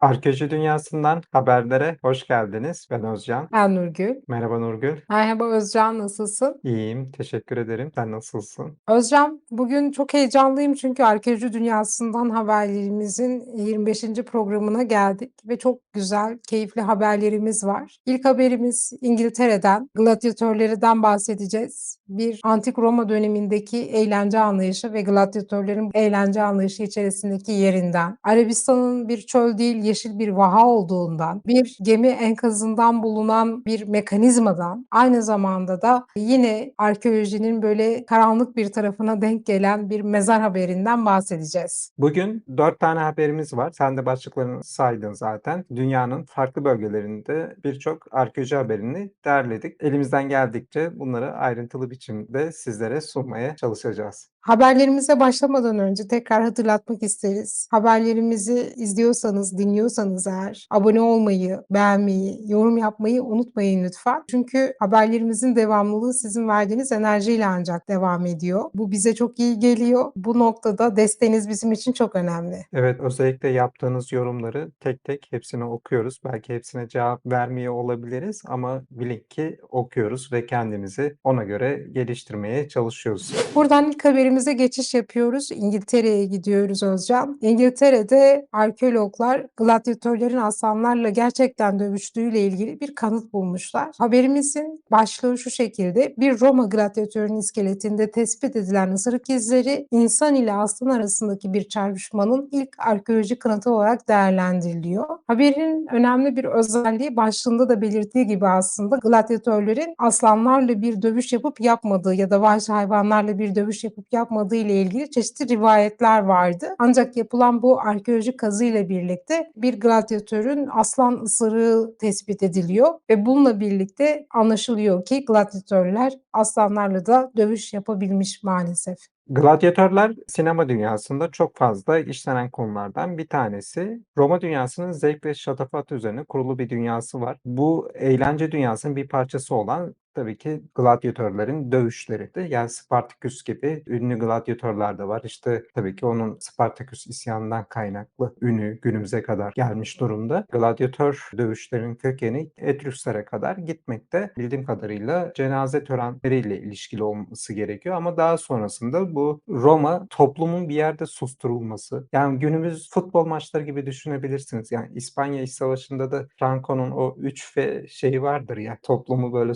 Arkeoloji dünyasından haberlere hoş geldiniz. Ben Özcan. Ben Nurgül. Merhaba Nurgül. Merhaba Özcan, nasılsın? İyiyim, teşekkür ederim. Sen nasılsın? Özcan, bugün çok heyecanlıyım çünkü arkeoloji dünyasından haberlerimizin 25. programına geldik ve çok güzel, keyifli haberlerimiz var. İlk haberimiz İngiltere'den, gladyatörlerden bahsedeceğiz. Bir antik Roma dönemindeki eğlence anlayışı ve gladyatörlerin eğlence anlayışı içerisindeki yerinden, Arabistan'ın bir çöl değil yeşil bir vaha olduğundan, bir gemi enkazından bulunan bir mekanizmadan, aynı zamanda da yine arkeolojinin böyle karanlık bir tarafına denk gelen bir mezar haberinden bahsedeceğiz. Bugün dört tane haberimiz var. Sen de başlıklarını saydın zaten. Dünyanın farklı bölgelerinde birçok arkeoloji haberini derledik. Elimizden geldikçe bunları ayrıntılı biçimde sizlere sunmaya çalışacağız. Haberlerimize başlamadan önce tekrar hatırlatmak isteriz. Haberlerimizi izliyorsanız, dinliyorsanız eğer abone olmayı, beğenmeyi, yorum yapmayı unutmayın lütfen. Çünkü haberlerimizin devamlılığı sizin verdiğiniz enerjiyle ancak devam ediyor. Bu bize çok iyi geliyor. Bu noktada desteğiniz bizim için çok önemli. Evet, özellikle yaptığınız yorumları tek tek hepsini okuyoruz. Belki hepsine cevap vermiyor olabiliriz ama bilin ki okuyoruz ve kendimizi ona göre geliştirmeye çalışıyoruz. Buradan ilk haberimize geçiş yapıyoruz. İngiltere'ye gidiyoruz Özcan. İngiltere'de arkeologlar gladyatörlerin aslanlarla gerçekten dövüştüğüyle ilgili bir kanıt bulmuşlar. Haberimizin başlığı şu şekilde. Bir Roma gladyatörünün iskeletinde tespit edilen ısırık izleri insan ile aslan arasındaki bir çarpışmanın ilk arkeolojik kanıtı olarak değerlendiriliyor. Haberin önemli bir özelliği başlığında da belirttiği gibi aslında gladyatörlerin aslanlarla bir dövüş yapıp yapmadığı ya da vahşi hayvanlarla bir dövüş yapıp yapmadığı ile ilgili çeşitli rivayetler vardı. Ancak yapılan bu arkeolojik kazı ile birlikte bir gladyatörün aslan ısırığı tespit ediliyor ve bununla birlikte anlaşılıyor ki gladyatörler aslanlarla da dövüş yapabilmiş maalesef. Gladyatörler sinema dünyasında çok fazla işlenen konulardan bir tanesi. Roma dünyasının zevk ve şatafat üzerine kurulu bir dünyası var. Bu eğlence dünyasının bir parçası olan tabii ki gladyatörlerin dövüşleridir. Yani Spartaküs gibi ünlü gladyatörler de var. İşte tabii ki onun Spartaküs isyanından kaynaklı ünü günümüze kadar gelmiş durumda. Gladyatör dövüşlerin kökeni Etrüslere kadar gitmekte. Bildiğim kadarıyla cenaze törenleriyle ilişkili olması gerekiyor ama daha sonrasında bu Roma toplumun bir yerde susturulması. Yani günümüz futbol maçları gibi düşünebilirsiniz. Yani İspanya İç Savaşı'nda da Franco'nun o 3 ve şeyi vardır ya toplumu böyle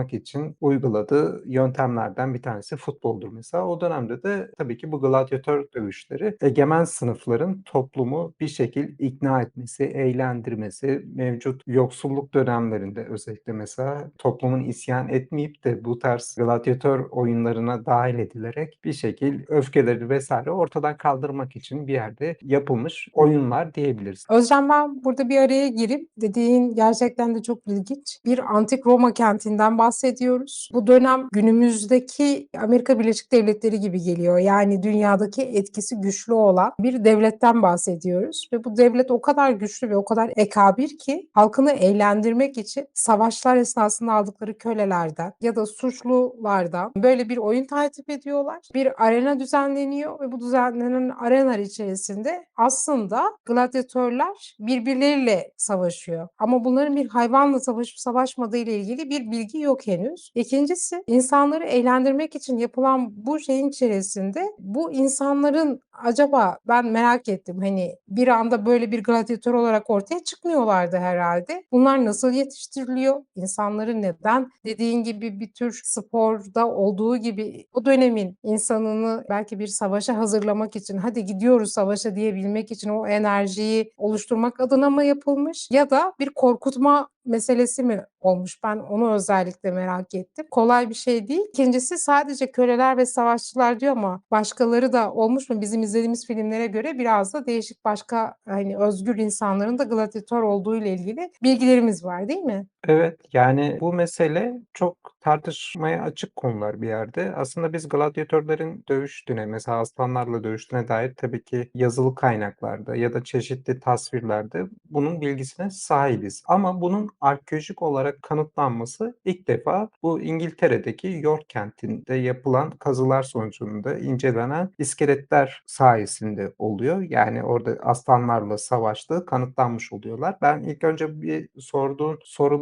susturmak için uyguladığı yöntemlerden bir tanesi futboldur mesela. O dönemde de tabii ki bu gladyatör dövüşleri egemen sınıfların toplumu bir şekil ikna etmesi, eğlendirmesi, mevcut yoksulluk dönemlerinde özellikle mesela toplumun isyan etmeyip de bu tarz gladyatör oyunlarına dahil edilerek bir şekil öfkeleri vesaire ortadan kaldırmak için bir yerde yapılmış oyunlar diyebiliriz. Özcan ben burada bir araya girip dediğin gerçekten de çok ilginç. Bir antik Roma kentinden bahsediyoruz. Bu dönem günümüzdeki Amerika Birleşik Devletleri gibi geliyor. Yani dünyadaki etkisi güçlü olan bir devletten bahsediyoruz. Ve bu devlet o kadar güçlü ve o kadar ekabir ki halkını eğlendirmek için savaşlar esnasında aldıkları kölelerden ya da suçlulardan böyle bir oyun takip ediyorlar. Bir arena düzenleniyor ve bu düzenlenen arenalar içerisinde aslında gladyatörler birbirleriyle savaşıyor. Ama bunların bir hayvanla savaşıp savaşmadığı ile ilgili bir bilgi yok henüz. İkincisi insanları eğlendirmek için yapılan bu şeyin içerisinde bu insanların acaba ben merak ettim hani bir anda böyle bir gladyatör olarak ortaya çıkmıyorlardı herhalde. Bunlar nasıl yetiştiriliyor? İnsanları neden dediğin gibi bir tür sporda olduğu gibi o dönemin insanını belki bir savaşa hazırlamak için hadi gidiyoruz savaşa diyebilmek için o enerjiyi oluşturmak adına mı yapılmış ya da bir korkutma meselesi mi olmuş? Ben onu özellikle merak ettim. Kolay bir şey değil. İkincisi sadece köleler ve savaşçılar diyor ama başkaları da olmuş mu? Bizim izlediğimiz filmlere göre biraz da değişik başka hani özgür insanların da gladyatör olduğu ile ilgili bilgilerimiz var değil mi? Evet, yani bu mesele çok tartışmaya açık konular bir yerde. Aslında biz gladyatörlerin dövüştüğüne, mesela aslanlarla dövüştüğüne dair tabii ki yazılı kaynaklarda ya da çeşitli tasvirlerde bunun bilgisine sahibiz. Ama bunun arkeolojik olarak kanıtlanması ilk defa bu İngiltere'deki York kentinde yapılan kazılar sonucunda incelenen iskeletler sayesinde oluyor. Yani orada aslanlarla savaştığı kanıtlanmış oluyorlar. Ben ilk önce bir sorduğun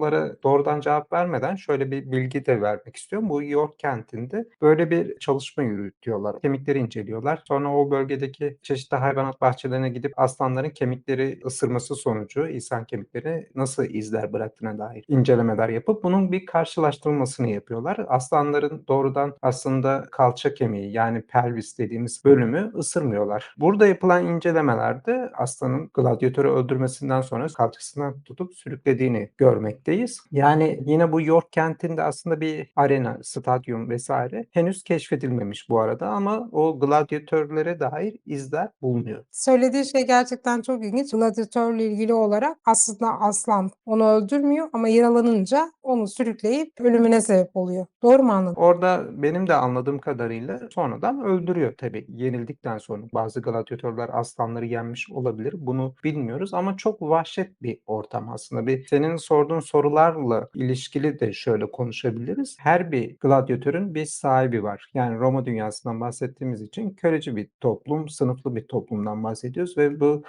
sorulara doğrudan cevap vermeden şöyle bir bilgi de vermek istiyorum. Bu York kentinde böyle bir çalışma yürütüyorlar. Kemikleri inceliyorlar. Sonra o bölgedeki çeşitli hayvanat bahçelerine gidip aslanların kemikleri ısırması sonucu insan kemikleri nasıl izler bıraktığına dair incelemeler yapıp bunun bir karşılaştırılmasını yapıyorlar. Aslanların doğrudan aslında kalça kemiği yani pelvis dediğimiz bölümü ısırmıyorlar. Burada yapılan incelemelerde aslanın gladyatörü öldürmesinden sonra kalçasından tutup sürüklediğini görmekteyiz. Yani yine bu York kentinde aslında bir arena, stadyum vesaire henüz keşfedilmemiş bu arada ama o gladyatörlere dair izler bulunuyor. Söylediği şey gerçekten çok ilginç. Gladyatörle ilgili olarak aslında aslan onu öldürmüyor ama yaralanınca onu sürükleyip ölümüne sebep oluyor. Doğru mu anladım? Orada benim de anladığım kadarıyla sonradan öldürüyor tabii yenildikten sonra. Bazı gladyatörler aslanları yenmiş olabilir. Bunu bilmiyoruz ama çok vahşet bir ortam aslında. Bir senin sorduğun sorularla ilişkili de şöyle konuşabiliriz. Her bir gladyatörün bir sahibi var. Yani Roma dünyasından bahsettiğimiz için köleci bir toplum, sınıflı bir toplumdan bahsediyoruz ve bu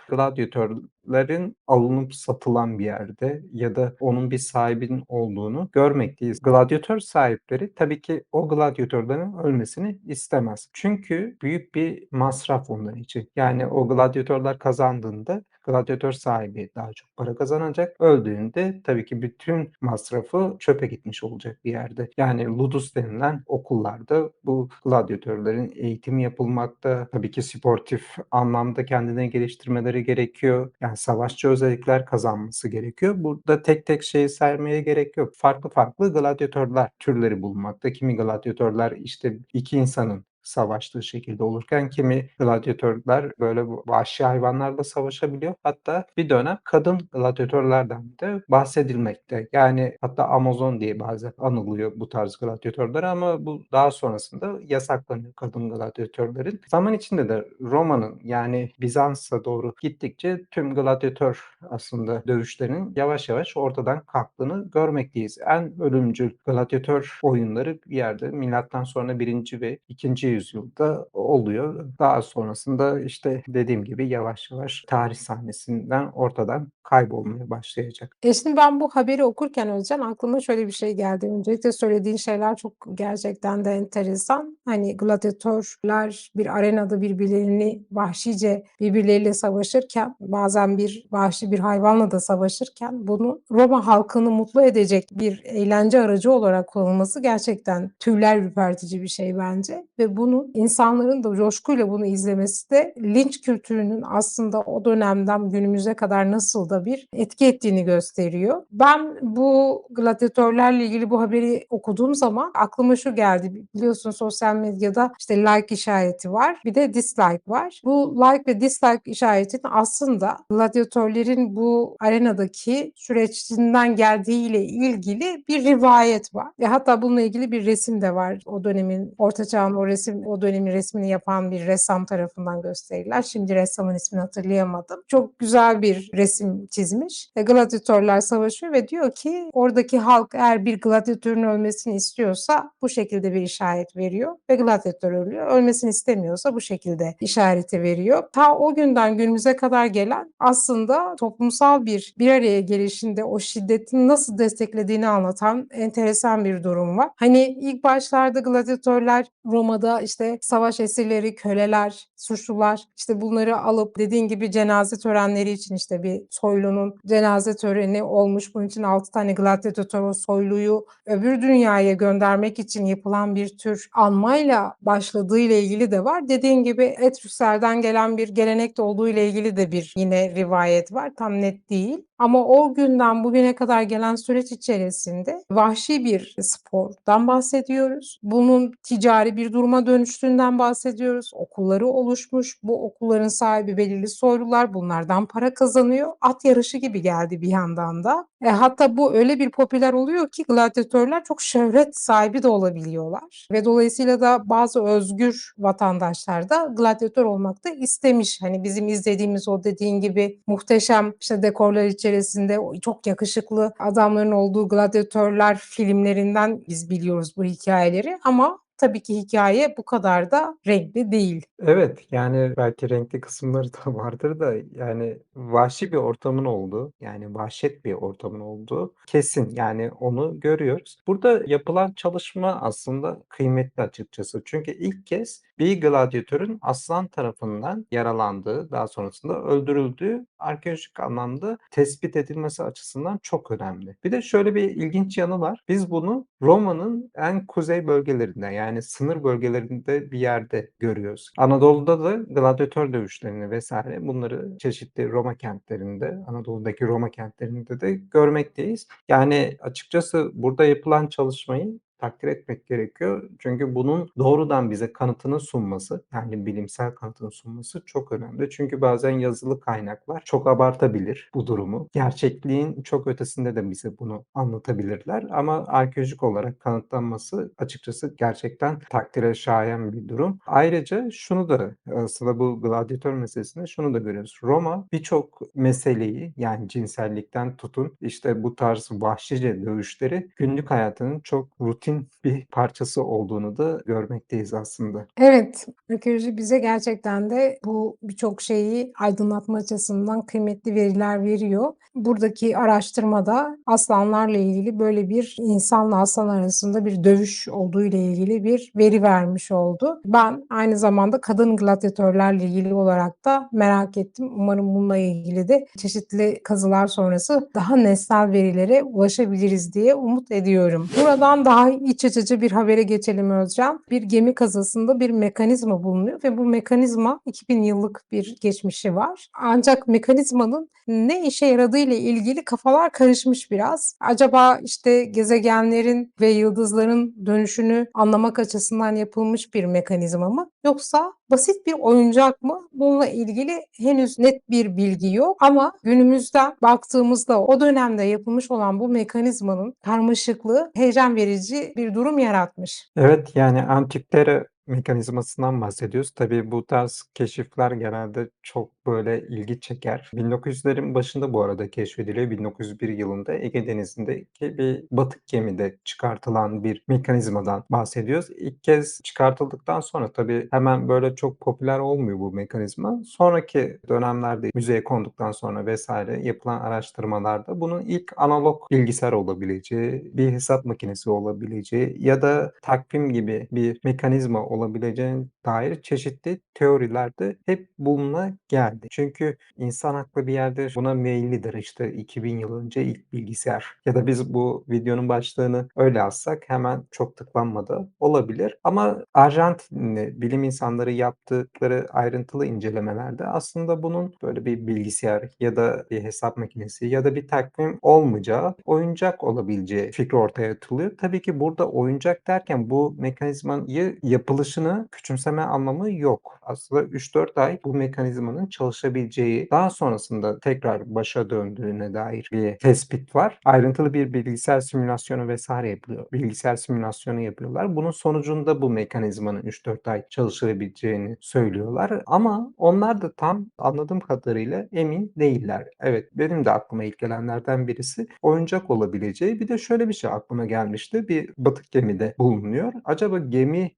gladyatörlerin alınıp satılan bir yerde ya da onun bir sahibinin olduğunu görmekteyiz. Gladyatör sahipleri tabii ki o gladyatörlerin ölmesini istemez. Çünkü büyük bir masraf onlar için. Yani o gladyatörler kazandığında gladyatör sahibi daha çok para kazanacak. Öldüğünde tabii ki bütün masrafı çöpe gitmiş olacak bir yerde. Yani ludus denilen okullarda bu gladyatörlerin eğitimi yapılmakta. Tabii ki sportif anlamda kendini geliştirmeleri gerekiyor. Yani savaşçı özellikler kazanması gerekiyor. Burada tek tek şeyi saymaya gerek yok. Farklı farklı gladyatörler türleri bulunmakta. Kimi gladyatörler işte iki insanın savaştığı şekilde olurken kimi gladyatörler böyle vahşi hayvanlarla savaşabiliyor. Hatta bir dönem kadın gladyatörlerden de bahsedilmekte. Yani hatta Amazon diye bazen anılıyor bu tarz gladyatörler ama bu daha sonrasında yasaklanıyor kadın gladyatörlerin. Zaman içinde de Roma'nın yani Bizans'a doğru gittikçe tüm gladyatör aslında dövüşlerinin yavaş yavaş ortadan kalktığını görmekteyiz. En ölümcül gladyatör oyunları bir yerde milattan sonra 1. ve 2 yüzyılda oluyor. Daha sonrasında işte dediğim gibi yavaş yavaş tarih sahnesinden ortadan kaybolmaya başlayacak. E şimdi ben bu haberi okurken Özcan aklıma şöyle bir şey geldi. Öncelikle söylediğin şeyler çok gerçekten de enteresan. Hani gladyatörler bir arenada birbirlerini vahşice birbirleriyle savaşırken bazen bir vahşi bir hayvanla da savaşırken bunu Roma halkını mutlu edecek bir eğlence aracı olarak kullanılması gerçekten tüyler ürpertici bir şey bence ve bunu insanların da coşkuyla bunu izlemesi de linç kültürünün aslında o dönemden günümüze kadar nasıl da bir etki ettiğini gösteriyor. Ben bu gladyatörlerle ilgili bu haberi okuduğum zaman aklıma şu geldi. Biliyorsun sosyal medyada işte like işareti var. Bir de dislike var. Bu like ve dislike işaretinin aslında gladyatörlerin bu arenadaki süreçinden geldiğiyle ilgili bir rivayet var. Ve hatta bununla ilgili bir resim de var. O dönemin Orta o resim o dönemin resmini yapan bir ressam tarafından gösteriler. Şimdi ressamın ismini hatırlayamadım. Çok güzel bir resim çizmiş. E, gladyatörler savaşıyor ve diyor ki oradaki halk eğer bir gladyatörün ölmesini istiyorsa bu şekilde bir işaret veriyor ve gladyatör ölüyor. Ölmesini istemiyorsa bu şekilde işareti veriyor. Ta o günden günümüze kadar gelen aslında toplumsal bir bir araya gelişinde o şiddetin nasıl desteklediğini anlatan enteresan bir durum var. Hani ilk başlarda gladyatörler Roma'da işte savaş esirleri, köleler, suçlular işte bunları alıp dediğin gibi cenaze törenleri için işte bir soylunun cenaze töreni olmuş. Bunun için 6 tane gladyatör o soyluyu öbür dünyaya göndermek için yapılan bir tür almayla başladığı ile ilgili de var. Dediğin gibi Etrüslerden gelen bir gelenek de olduğu ile ilgili de bir yine rivayet var. Tam net değil. Ama o günden bugüne kadar gelen süreç içerisinde vahşi bir spordan bahsediyoruz. Bunun ticari bir duruma dönüştüğünden bahsediyoruz. Okulları oluşmuş. Bu okulların sahibi belirli soylular bunlardan para kazanıyor. At yarışı gibi geldi bir yandan da. E, hatta bu öyle bir popüler oluyor ki gladyatörler çok şöhret sahibi de olabiliyorlar. Ve dolayısıyla da bazı özgür vatandaşlar da gladyatör olmak da istemiş. Hani bizim izlediğimiz o dediğin gibi muhteşem işte dekorlar içerisinde o çok yakışıklı adamların olduğu gladyatörler filmlerinden biz biliyoruz bu hikayeleri. Ama tabii ki hikaye bu kadar da renkli değil. Evet, yani belki renkli kısımları da vardır da yani vahşi bir ortamın olduğu, yani vahşet bir ortamın olduğu kesin. Yani onu görüyoruz. Burada yapılan çalışma aslında kıymetli açıkçası. Çünkü ilk kez bir gladyatörün aslan tarafından yaralandığı, daha sonrasında öldürüldüğü arkeolojik anlamda tespit edilmesi açısından çok önemli. Bir de şöyle bir ilginç yanı var. Biz bunu Roma'nın en kuzey bölgelerinde yani sınır bölgelerinde bir yerde görüyoruz. Anadolu'da da gladyatör dövüşlerini vesaire bunları çeşitli Roma kentlerinde, Anadolu'daki Roma kentlerinde de görmekteyiz. Yani açıkçası burada yapılan çalışmayı takdir etmek gerekiyor. Çünkü bunun doğrudan bize kanıtını sunması, yani bilimsel kanıtını sunması çok önemli. Çünkü bazen yazılı kaynaklar çok abartabilir bu durumu. Gerçekliğin çok ötesinde de bize bunu anlatabilirler ama arkeolojik olarak kanıtlanması açıkçası gerçekten takdire şayan bir durum. Ayrıca şunu da aslında bu gladyatör meselesinde şunu da görüyoruz. Roma birçok meseleyi yani cinsellikten tutun işte bu tarz vahşice dövüşleri günlük hayatının çok rutin bir parçası olduğunu da görmekteyiz aslında. Evet, arkeoloji bize gerçekten de bu birçok şeyi aydınlatma açısından kıymetli veriler veriyor. Buradaki araştırmada aslanlarla ilgili böyle bir insanla aslan arasında bir dövüş olduğu ile ilgili bir veri vermiş oldu. Ben aynı zamanda kadın gladyatörlerle ilgili olarak da merak ettim. Umarım bununla ilgili de çeşitli kazılar sonrası daha nesnel verilere ulaşabiliriz diye umut ediyorum. Buradan daha iç açıcı bir habere geçelim Özcan. Bir gemi kazasında bir mekanizma bulunuyor ve bu mekanizma 2000 yıllık bir geçmişi var. Ancak mekanizmanın ne işe yaradığı ile ilgili kafalar karışmış biraz. Acaba işte gezegenlerin ve yıldızların dönüşünü anlamak açısından yapılmış bir mekanizma mı? Yoksa basit bir oyuncak mı? Bununla ilgili henüz net bir bilgi yok ama günümüzden baktığımızda o dönemde yapılmış olan bu mekanizmanın karmaşıklığı heyecan verici bir durum yaratmış. Evet, yani antikyite mekanizmasından bahsediyoruz. Tabii bu tarz keşifler genelde çok böyle ilgi çeker. 1900'lerin başında bu arada keşfediliyor. 1901 yılında Ege Denizi'ndeki bir batık gemide çıkartılan bir mekanizmadan bahsediyoruz. İlk kez çıkartıldıktan sonra tabii hemen böyle çok popüler olmuyor bu mekanizma. Sonraki dönemlerde müzeye konduktan sonra vesaire yapılan araştırmalarda bunun ilk analog bilgisayar olabileceği, bir hesap makinesi olabileceği ya da takvim gibi bir mekanizma olabileceğine dair çeşitli teorilerde hep buluna geldi. Çünkü insan aklı bir yerde buna meyillidir. İşte 2000 yıl önce ilk bilgisayar ya da biz bu videonun başlığını öyle alsak hemen çok tıklanmadı olabilir. Ama Arjantinli bilim insanları yaptıkları ayrıntılı incelemelerde aslında bunun böyle bir bilgisayar ya da bir hesap makinesi ya da bir takvim olmayacağı, oyuncak olabileceği fikri ortaya atılıyor. Tabii ki burada oyuncak derken bu mekanizmayı yapılışını küçümseme anlamı yok. Aslında 3-4 ay bu mekanizmanın çalışabileceği, daha sonrasında tekrar başa döndüğüne dair bir tespit var. Ayrıntılı bir bilgisayar simülasyonu vesaire yapılıyor. Bilgisayar simülasyonu yapıyorlar. Bunun sonucunda bu mekanizmanın 3-4 ay çalışabileceğini söylüyorlar. Ama onlar da tam anladığım kadarıyla emin değiller. Evet benim de aklıma ilk gelenlerden birisi oyuncak olabileceği. Bir de şöyle bir şey aklıma gelmişti. Bir batık gemide bulunuyor. Acaba gemi,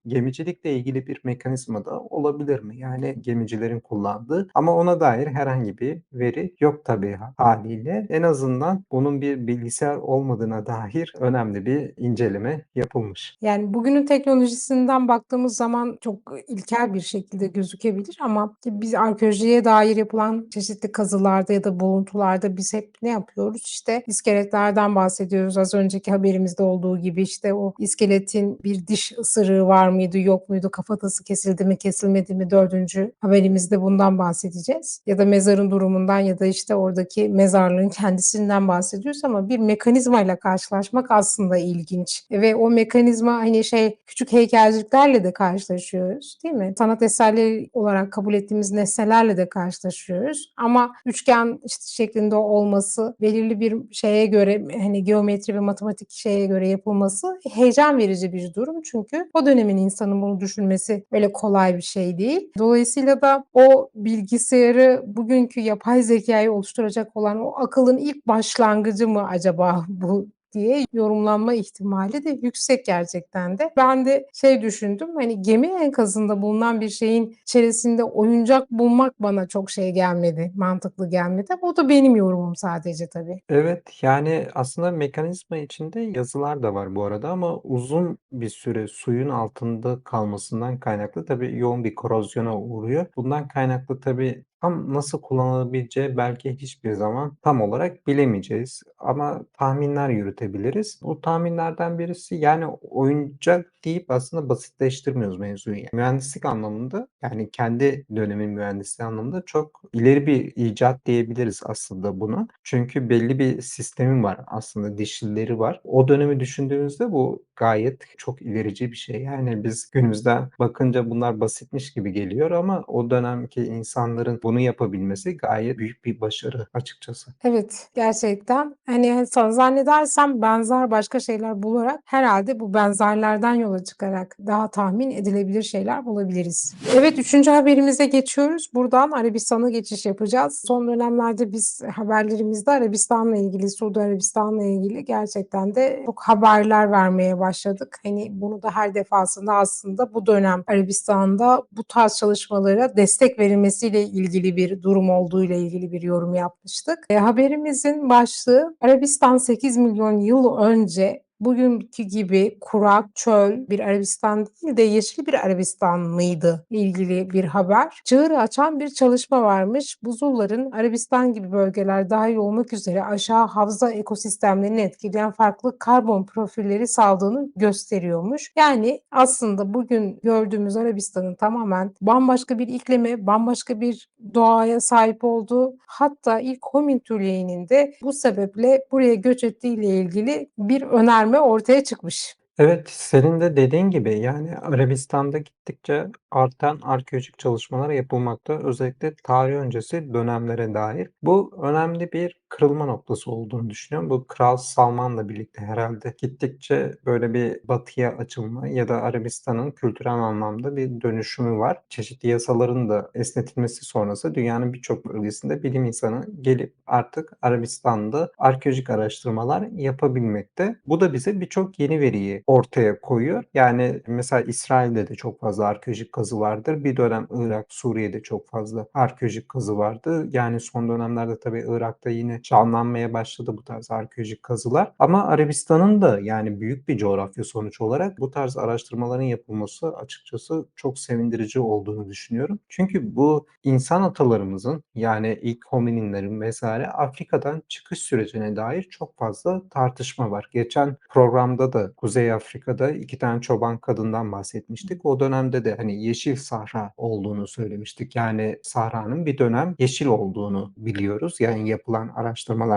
gemicilikle ilgili bir mekanizma da olabilir mi? Yani gemicilerin kullandığı ama ona dair herhangi bir veri yok tabii haliyle. En azından bunun bir bilgisayar olmadığına dair önemli bir inceleme yapılmış. Yani bugünün teknolojisinden baktığımız zaman çok ilkel bir şekilde gözükebilir ama biz arkeolojiye dair yapılan çeşitli kazılarda ya da buluntularda biz hep ne yapıyoruz? İşte iskeletlerden bahsediyoruz. Az önceki haberimizde olduğu gibi işte o iskeletin bir diş ısırığı var mıydı yok yok muydu, kafatası kesildi mi, kesilmedi mi 4. haberimizde bundan bahsedeceğiz. Ya da mezarın durumundan ya da, işte, oradaki mezarlığın kendisinden bahsediyoruz ama bir mekanizmayla karşılaşmak aslında ilginç ve o mekanizma, hani, şey, küçük heykelciklerle de karşılaşıyoruz, değil mi? Sanat eserleri olarak kabul ettiğimiz nesnelerle de karşılaşıyoruz ama üçgen, işte, şeklinde olması, belirli bir şeye göre, hani, geometri ve matematik şeye göre yapılması heyecan verici bir durum. Çünkü o dönemin insanın bunu düşünmesi öyle kolay bir şey değil. Dolayısıyla da o bilgisayarı, bugünkü yapay zekâyı oluşturacak olan o akılın ilk başlangıcı mı acaba bu diye yorumlanma ihtimali de yüksek gerçekten de. Ben de şey düşündüm, hani, gemi enkazında bulunan bir şeyin içerisinde oyuncak bulmak bana çok şey gelmedi, mantıklı gelmedi. Bu da benim yorumum sadece tabii. Evet, yani, aslında mekanizma içinde yazılar da var bu arada ama uzun bir süre suyun altında kalmasından kaynaklı tabii yoğun bir korozyona uğruyor. Bundan kaynaklı tabii tam nasıl kullanılabileceği belki hiçbir zaman tam olarak bilemeyeceğiz ama tahminler yürütebiliriz. Bu tahminlerden birisi, yani, oyuncak deyip aslında basitleştirmiyoruz mevzuyu. Yani, mühendislik anlamında, yani, kendi dönemin mühendisliği anlamında çok ileri bir icat diyebiliriz aslında buna. Çünkü belli bir sistemi var aslında, dişlileri var. O dönemi düşündüğümüzde bu gayet çok ilerici bir şey. Yani, biz günümüzden bakınca bunlar basitmiş gibi geliyor ama o dönemki insanların bunu yapabilmesi gayet büyük bir başarı açıkçası. Evet, gerçekten. Hani, sa zannedersem benzer başka şeyler bularak herhâlde bu benzerlerden yola çıkarak daha tahmin edilebilir şeyler bulabiliriz. Evet, 3. haberimize geçiyoruz. Buradan Arabistan'a geçiş yapacağız. Son dönemlerde biz haberlerimizde Arabistan'la ilgili, Suudi Arabistan'la ilgili gerçekten de çok haberler vermeye başladık. Hani, bunu da her defasında aslında bu dönem Arabistan'da bu tarz çalışmalara destek verilmesiyle ilgili bir durum olduğuyla ilgili bir yorum yapmıştık. Eee, haberimizin başlığı Arabistan 8 milyon yıl önce bugünkü gibi kurak, çöl bir Arabistan değil de yeşil bir Arabistan mıydı ilgili bir haber. Çığır açan bir çalışma varmış. Buzulların Arabistan gibi bölgeler dâhil olmak üzere aşağı havza ekosistemlerini etkileyen farklı karbon profilleri saldığını gösteriyormuş. Yani aslında bugün gördüğümüz Arabistan'ın tamamen bambaşka bir iklime, bambaşka bir doğaya sahip olduğu, hatta ilk homin türevinin de bu sebeple buraya göç ettiğiyle ilgili bir önerme ortaya çıkmış. Evet, senin de dediğin gibi, yani, Arabistan'da gittikçe artan arkeolojik çalışmalar yapılmakta. Özellikle tarih öncesi dönemlere dair. Bu önemli bir kırılma noktası olduğunu düşünüyorum. Bu Kral Salman'la birlikte herhâlde gittikçe böyle bir batıya açılma ya da Arabistan'ın kültürel anlamda bir dönüşümü var. Çeşitli yasaların da esnetilmesi sonrası dünyanın birçok bölgesinde bilim insanı gelip artık Arabistan'da arkeolojik araştırmalar yapabilmekte. Bu da bize birçok yeni veriyi ortaya koyuyor. Yani, mesela İsrail'de de çok fazla arkeolojik kazı vardır. Bir dönem Irak, Suriye'de çok fazla arkeolojik kazı vardı. Yani, son dönemlerde tabii Irak'ta yine canlanmaya başladı bu tarz arkeolojik kazılar ama Arabistan'ın da, yani, büyük bir coğrafya sonuç olarak bu tarz araştırmaların yapılması açıkçası çok sevindirici olduğunu düşünüyorum. Çünkü bu insan atalarımızın, yani, ilk homininlerin vs. Afrika'dan çıkış sürecine dair çok fazla tartışma var. Geçen programda da Kuzey Afrika'da 2 tane çoban kadından bahsetmiştik. O dönemde de, hani, yeşil sahra olduğunu söylemiştik. Yani, sahranın bir dönem yeşil olduğunu biliyoruz, yani, yapılan araştırmalar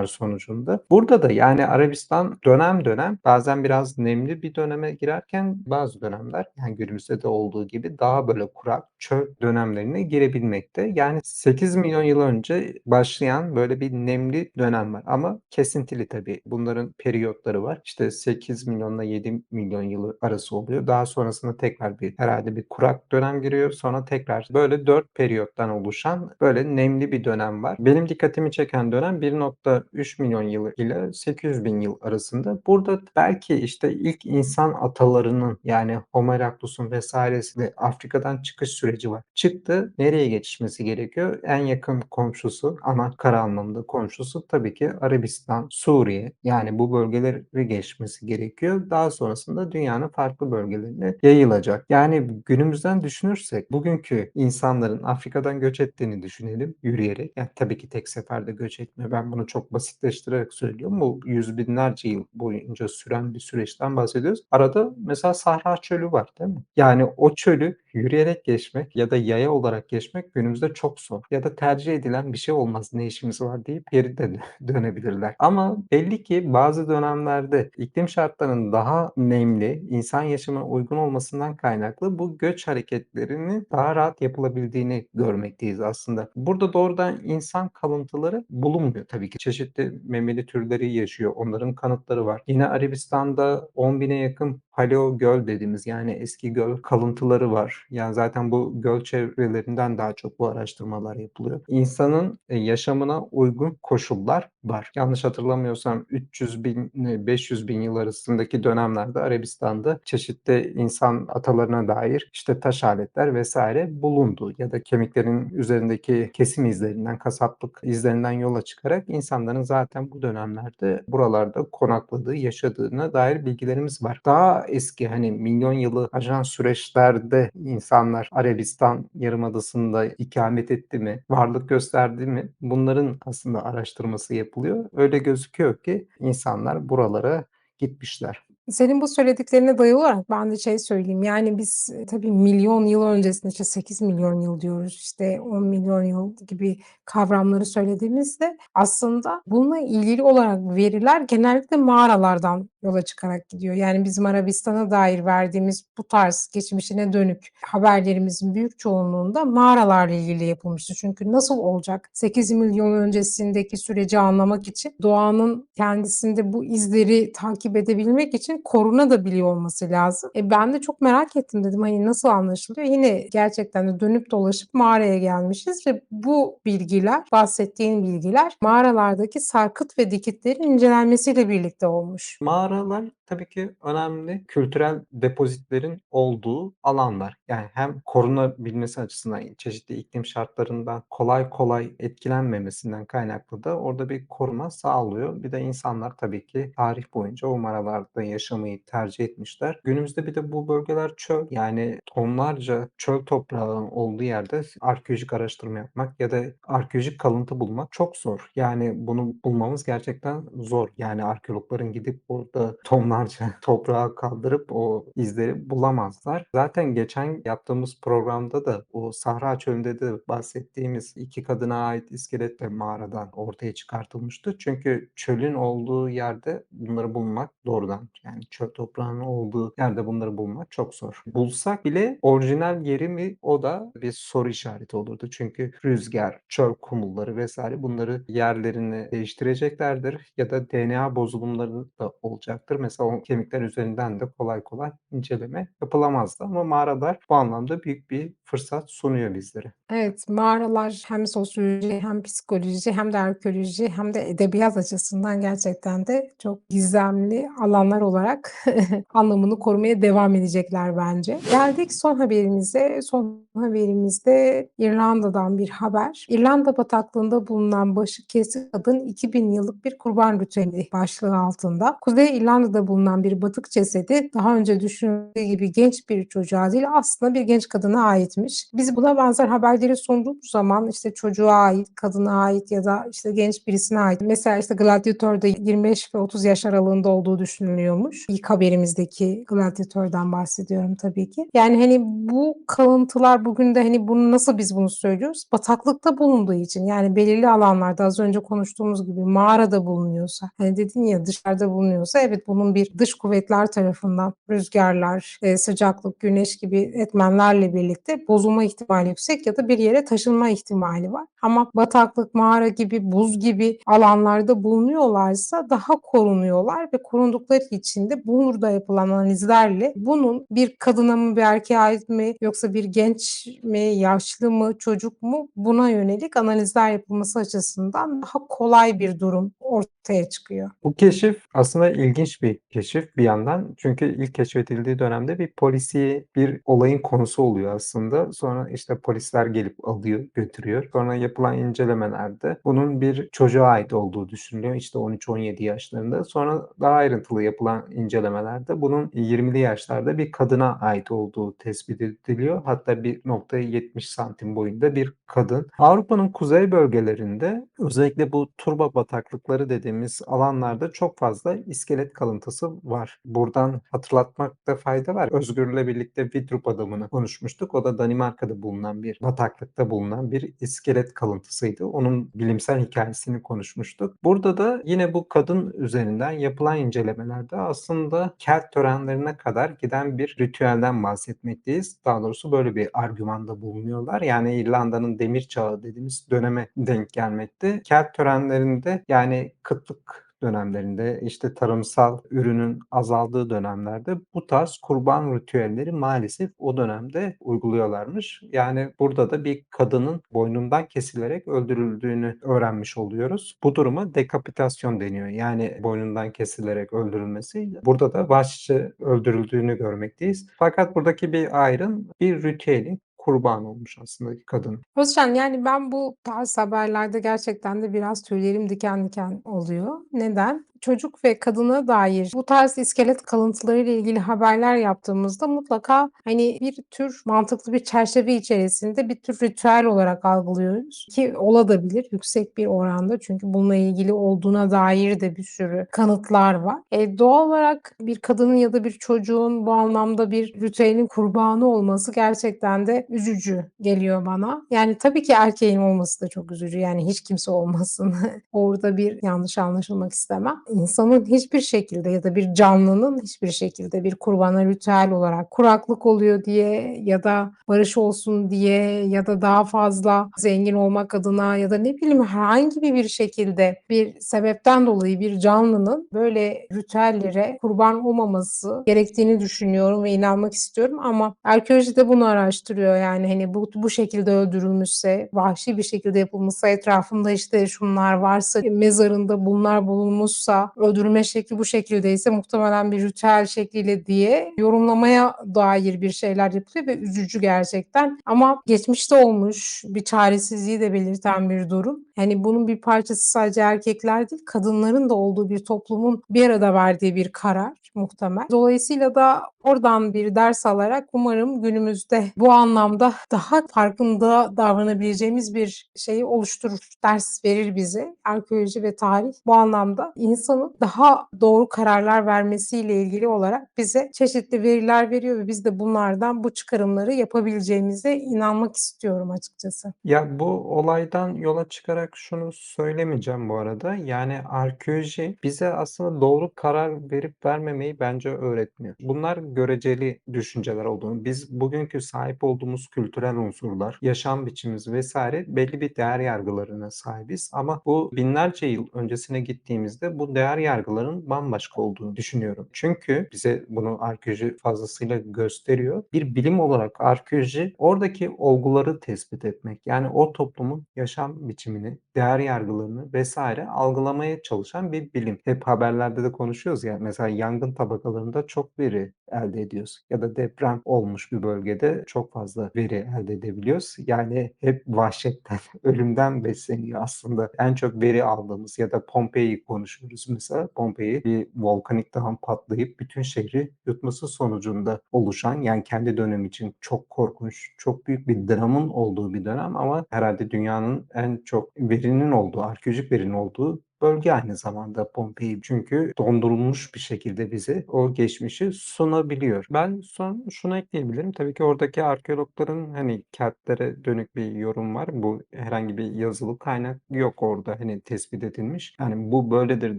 sonucunda. Burada da, yani, Arabistan dönem dönem bazen biraz nemli bir döneme girerken bazı dönemler, yani, günümüzde de olduğu gibi daha böyle kurak, çöl dönemlerine girebilmekte. Yani, 8 milyon yıl önce başlayan böyle bir nemli dönem var ama kesintili tabii. Bunların periyotları var. İşte, 8 milyonla 7 milyon yıl arası oluyor. Daha sonrasında tekrar bir herhâlde bir kurak dönem giriyor. Sonra tekrar böyle 4 periyottan oluşan böyle nemli bir dönem var. Benim dikkatimi çeken dönem 1.3 milyon yıl ile 800.000 yıl arasında. Burada belki, işte, ilk insan atalarının, yani, Homo erectus'un vs.'si Afrika'dan çıkış süreci var. Çıktı, nereye geçişmesi gerekiyor? En yakın komşusu, ana kara anlamda komşusu tabii ki Arabistan, Suriye, yani, bu bölgeleri geçmesi gerekiyor. Daha sonrasında dünyanın farklı bölgelerine yayılacak. Yani, günümüzden düşünürsek bugünkü insanların Afrika'dan göç ettiğini düşünelim yürüyerek. Yani, tabii ki tek seferde göç etmiyor. Ben bunu çok basitleştirerek söylüyorum. Bu yüz binlerce yıl boyunca süren bir süreçten bahsediyoruz. Arada mesela Sahra Çölü var, değil mi? Yani o çölü yürüyerek geçmek ya da yaya olarak geçmek günümüzde çok zor ya da tercih edilen bir şey olmaz, ne işimiz var deyip geri dön dönebilirler. Ama belli ki bazı dönemlerde iklim şartlarının daha nemli, insan yaşamına uygun olmasından kaynaklı bu göç hareketlerinin daha rahat yapılabildiğini görmekteyiz aslında. Burada doğrudan insan kalıntıları bulunmuyor tabii ki. Çeşitli memeli türleri yaşıyor. Onların kanıtları var. Yine Arabistan'da 10.000'e yakın paleo göl dediğimiz yani eski göl kalıntıları var. Yani zaten bu göl çevrelerinden daha çok bu araştırmalar yapılıyor. İnsanın e, yaşamına uygun koşullar var. Yanlış hatırlamıyorsam 300 bin 500 bin yıl arasındaki dönemlerde Arabistan'da çeşitli insan atalarına dair işte taş aletler vesaire bulundu ya da kemiklerin üzerindeki kesim izlerinden, kasaplık izlerinden yola çıkarak insanların zaten bu dönemlerde buralarda konakladığı, yaşadığına dair bilgilerimiz var. Daha eski hani milyon yılı ajan süreçlerde insanlar Arabistan Yarımadası'nda ikamet etti mi, varlık gösterdi mi? Bunların aslında araştırması yapılıyor. Öyle gözüküyor ki insanlar buralara gitmişler. Senin bu söylediklerine dayalı olarak ben de şey söyleyeyim. Yani biz tabii milyon yıl öncesinde işte 8 milyon yıl diyoruz, işte 10 milyon yıl gibi kavramları söylediğimizde aslında bununla ilgili olarak veriler genellikle mağaralardan yola çıkarak gidiyor. Yani bizim Arabistan'a dair verdiğimiz bu tarz geçmişine dönük haberlerimizin büyük çoğunluğunda mağaralarla ilgili yapılmıştı. Çünkü nasıl olacak? 8 milyon öncesindeki süreci anlamak için doğanın kendisinde bu izleri takip edebilmek için koruna da biliyor olması lazım. E ben de çok merak ettim dedim hani nasıl anlaşılıyor? Yine gerçekten de dönüp dolaşıp mağaraya gelmişiz ve bu bilgiler, bahsettiğin bilgiler mağaralardaki sarkıt ve dikitlerin incelenmesiyle birlikte olmuş. Mağaralar tabii ki önemli kültürel depozitlerin olduğu alanlar. Yani hem korunabilmesi açısından çeşitli iklim şartlarından kolay kolay etkilenmemesinden kaynaklı da orada bir koruma sağlıyor. Bir de insanlar tabii ki tarih boyunca o mağaralarda yaşamayı tercih etmişler. Günümüzde bir de bu bölgeler çöl. Yani tonlarca çöl toprağının olduğu yerde arkeolojik araştırma yapmak ya da arkeolojik kalıntı bulmak çok zor. Yani bunu bulmamız gerçekten zor. Yani arkeologların gidip orada tonlarca toprağı kaldırıp o izleri bulamazlar. Zaten geçen yaptığımız programda da o Sahra Çölü'nde de bahsettiğimiz iki kadına ait iskelet de mağaradan ortaya çıkartılmıştı. Çünkü çölün olduğu yerde bunları bulmak doğrudan yani çöl toprağının olduğu yerde bunları bulmak çok zor. Bulsak bile orijinal yeri mi o da bir soru işareti olurdu. Çünkü rüzgar, çöl kumulları vesaire bunları yerlerini değiştireceklerdir ya da DNA bozulumları da olacaktır. Mesela o kemikler üzerinden de kolay kolay inceleme yapılamazdı ama mağaralar bu anlamda büyük bir fırsat sunuyor bizlere. Evet, mağaralar hem sosyoloji hem psikoloji hem de arkeoloji hem de edebiyat açısından gerçekten de çok gizemli alanlar olarak anlamını korumaya devam edecekler bence. Geldik son haberimize. Son haberimizde İrlanda'dan bir haber. İrlanda bataklığında bulunan başı kesik kadın 2000 yıllık bir kurban ritüeli başlığı altında. Kuzey İrlanda'da bulunan bir batık cesedi daha önce düşünüldüğü gibi genç bir çocuğa değil aslında bir genç kadına aitmiş. Biz buna benzer haberleri sunduğumuz zaman işte çocuğa ait, kadına ait ya da işte genç birisine ait. Mesela işte Gladiator'da 25 ve 30 yaş aralığında olduğu düşünülüyormuş. İlk haberimizdeki Gladiator'dan bahsediyorum tabii ki. Yani hani bu kalıntılar bugün de hani bunu nasıl biz bunu söylüyoruz? Bataklıkta bulunduğu için yani belirli alanlarda az önce konuştuğumuz gibi mağarada bulunuyorsa hani dedin ya dışarıda bulunuyorsa evet bunun bir dış kuvvetler tarafından rüzgarlar, e, sıcaklık, güneş gibi etmenlerle birlikte bozulma ihtimali yüksek ya da bir yere taşınma ihtimali var. Ama bataklık, mağara gibi, buz gibi alanlarda bulunuyorlarsa daha korunuyorlar ve korundukları için de burada yapılan analizlerle bunun bir kadına mı bir erkeğe ait mi yoksa bir genç mi, yaşlı mı, çocuk mu buna yönelik analizler yapılması açısından daha kolay bir durum ortaya çıkıyor. Bu keşif aslında ilginç bir keşif bir yandan. Çünkü ilk keşfedildiği dönemde bir polisiye bir olayın konusu oluyor aslında. Sonra işte polisler gelip alıyor, götürüyor. Sonra yapılan incelemelerde bunun bir çocuğa ait olduğu düşünülüyor. İşte 13-17 yaşlarında. Sonra daha ayrıntılı yapılan incelemelerde bunun 20'li yaşlarda bir kadına ait olduğu tespit ediliyor. Hatta 1.70 santim boyunda bir kadın. Avrupa'nın kuzey bölgelerinde özellikle bu turba bataklıkları dediğimiz alanlarda çok fazla iskelet kalıntısı var. Buradan hatırlatmakta fayda var. Özgür'le birlikte Vidrup adamını konuşmuştuk. O da Danimarka'da bulunan bir bataklıkta bulunan bir iskelet kalıntısıydı. Onun bilimsel hikayesini konuşmuştuk. Burada da yine bu kadın üzerinden yapılan incelemelerde aslında kelt törenlerine kadar giden bir ritüelden bahsetmekteyiz. Daha doğrusu böyle bir argümanda bulunuyorlar. Yani İrlanda'nın demir çağı dediğimiz döneme denk gelmekte. Kelt törenlerinde yani kıtlık dönemlerinde işte tarımsal ürünün azaldığı dönemlerde bu tarz kurban ritüelleri maalesef o dönemde uyguluyorlarmış. Yani burada da bir kadının boynundan kesilerek öldürüldüğünü öğrenmiş oluyoruz. Bu duruma dekapitasyon deniyor. Yani boynundan kesilerek öldürülmesi. Burada da vahşice öldürüldüğünü görmekteyiz. Fakat buradaki bir ayrım bir ritüelin kurban olmuş aslında kadın. Özcan yani ben bu tarz haberlerde gerçekten de biraz tüylerim diken diken oluyor. Neden? Çocuk ve kadına dair bu tarz iskelet kalıntıları ile ilgili haberler yaptığımızda mutlaka hani bir tür mantıklı bir çerçeve içerisinde bir tür ritüel olarak algılıyoruz ki olabilir yüksek bir oranda çünkü bununla ilgili olduğuna dair de bir sürü kanıtlar var. E, doğal olarak bir kadının ya da bir çocuğun bu anlamda bir ritüelin kurbanı olması gerçekten de üzücü geliyor bana. Yani tabii ki erkeğin olması da çok üzücü. Yani hiç kimse olmasın. Orada bir yanlış anlaşılmak istemem. İnsanın hiçbir şekilde ya da bir canlının hiçbir şekilde bir kurbana ritüel olarak kuraklık oluyor diye ya da barış olsun diye ya da daha fazla zengin olmak adına ya da ne bileyim herhangi bir şekilde bir sebepten dolayı bir canlının böyle ritüellere kurban olmaması gerektiğini düşünüyorum ve inanmak istiyorum. Ama arkeoloji de bunu araştırıyor. Yani hani bu bu şekilde öldürülmüşse, vahşi bir şekilde yapılmışsa, etrafında işte şunlar varsa, mezarında bunlar bulunmuşsa, öldürülme şekli bu şekildeyse muhtemelen bir ritüel şekliyle diye yorumlamaya dair bir şeyler yapılıyor ve üzücü gerçekten. Ama geçmişte olmuş bir çaresizliği de belirten bir durum. Yani bunun bir parçası sadece erkekler değil, kadınların da olduğu bir toplumun bir arada verdiği bir karar muhtemel. Dolayısıyla da oradan bir ders alarak umarım günümüzde bu anlamda daha farkında davranabileceğimiz bir şeyi oluşturur, ders verir bize. Arkeoloji ve tarih bu anlamda insanın daha doğru kararlar vermesiyle ilgili olarak bize çeşitli veriler veriyor ve biz de bunlardan bu çıkarımları yapabileceğimize inanmak istiyorum açıkçası. Ya bu olaydan yola çıkarak şunu söylemeyeceğim bu arada. Yani arkeoloji bize aslında doğru karar verip vermemeyi bence öğretmiyor. Bunlar göreceli düşünceler olduğunu, biz bugünkü sahip olduğumuz kültürel unsurlar, yaşam biçimimiz vesaire belli bir değer yargılarına sahibiz. Ama bu binlerce yıl öncesine gittiğimizde bu değer yargıların bambaşka olduğunu düşünüyorum. Çünkü bize bunu arkeoloji fazlasıyla gösteriyor. Bir bilim olarak arkeoloji oradaki olguları tespit etmek. Yani o toplumun yaşam biçimini, değer yargılarını vesaire algılamaya çalışan bir bilim. Hep haberlerde de konuşuyoruz ya mesela yangın tabakalarında çok veri elde ediyoruz ya da deprem olmuş bir bölgede çok fazla veri elde edebiliyoruz. Yani hep vahşetten, ölümden besleniyor aslında. En çok veri aldığımız ya da Pompei'yi konuşuyoruz mesela. Pompei bir volkanik dağın patlayıp bütün şehri yutması sonucunda oluşan yani kendi dönem için çok korkunç, çok büyük bir dramın olduğu bir dönem ama herhalde dünyanın en çok verinin olduğu, arkeolojik verinin olduğu bölge aynı zamanda Pompei. Çünkü dondurulmuş bir şekilde bize o geçmişi sunabiliyor. Ben son şunu ekleyebilirim. Tabii ki oradaki arkeologların hani kentlere dönük bir yorum var. Bu herhangi bir yazılı kaynak yok orada hani tespit edilmiş. Yani bu böyledir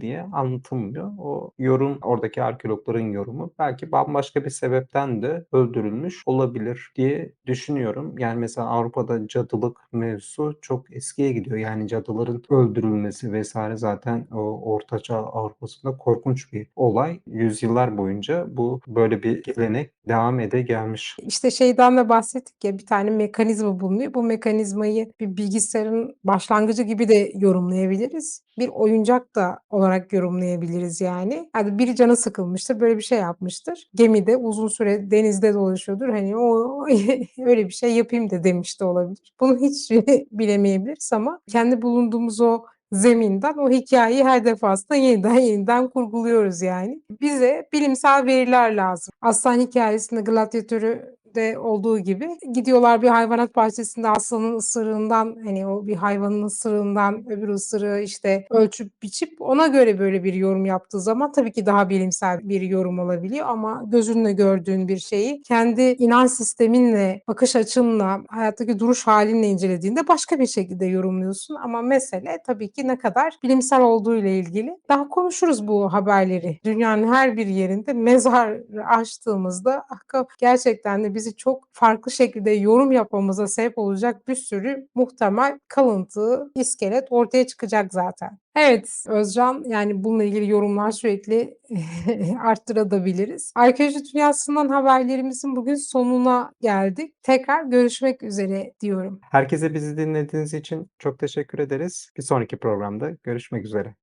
diye anlatılmıyor. O yorum oradaki arkeologların yorumu belki bambaşka bir sebepten de öldürülmüş olabilir diye düşünüyorum. Yani mesela Avrupa'da cadılık mevzusu çok eskiye gidiyor. Yani cadıların öldürülmesi vesaire zaten zaten o Orta Çağ Avrupa'sında korkunç bir olay. Yüzyıllar boyunca bu böyle bir gelenek devam ede gelmiş. İşte şeyden de bahsettik ya bir tane mekanizma bulunuyor. Bu mekanizmayı bir bilgisayarın başlangıcı gibi de yorumlayabiliriz. Bir oyuncak da olarak yorumlayabiliriz yani. Hadi biri canı sıkılmıştır, böyle bir şey yapmıştır. Gemide uzun süre denizde dolaşıyordur. Hani o öyle bir şey yapayım da demiş de olabilir. Bunu hiç bilemeyebiliriz ama kendi bulunduğumuz o zeminden o hikayeyi her defasında yeniden yeniden kurguluyoruz yani. Bize bilimsel veriler lazım. Aslan hikayesinde gladyatörü de olduğu gibi gidiyorlar bir hayvanat bahçesinde aslanın ısırığından hani o bir hayvanın ısırığından öbür ısırığı işte ölçüp biçip ona göre böyle bir yorum yaptığı zaman tabii ki daha bilimsel bir yorum olabiliyor ama gözünle gördüğün bir şeyi kendi inanç sisteminle, bakış açınla, hayattaki duruş halinle incelediğinde başka bir şekilde yorumluyorsun ama mesele tabii ki ne kadar bilimsel olduğu ile ilgili. Daha konuşuruz bu haberleri. Dünyanın her bir yerinde mezar açtığımızda gerçekten de bizi çok farklı şekilde yorum yapmamıza sebep olacak bir sürü muhtemel kalıntı, iskelet ortaya çıkacak zaten. Evet Özcan yani bununla ilgili yorumlar sürekli arttırabiliriz. Arkeoloji dünyasından haberlerimizin bugün sonuna geldik. Tekrar görüşmek üzere diyorum. Herkese bizi dinlediğiniz için çok teşekkür ederiz. Bir sonraki programda görüşmek üzere.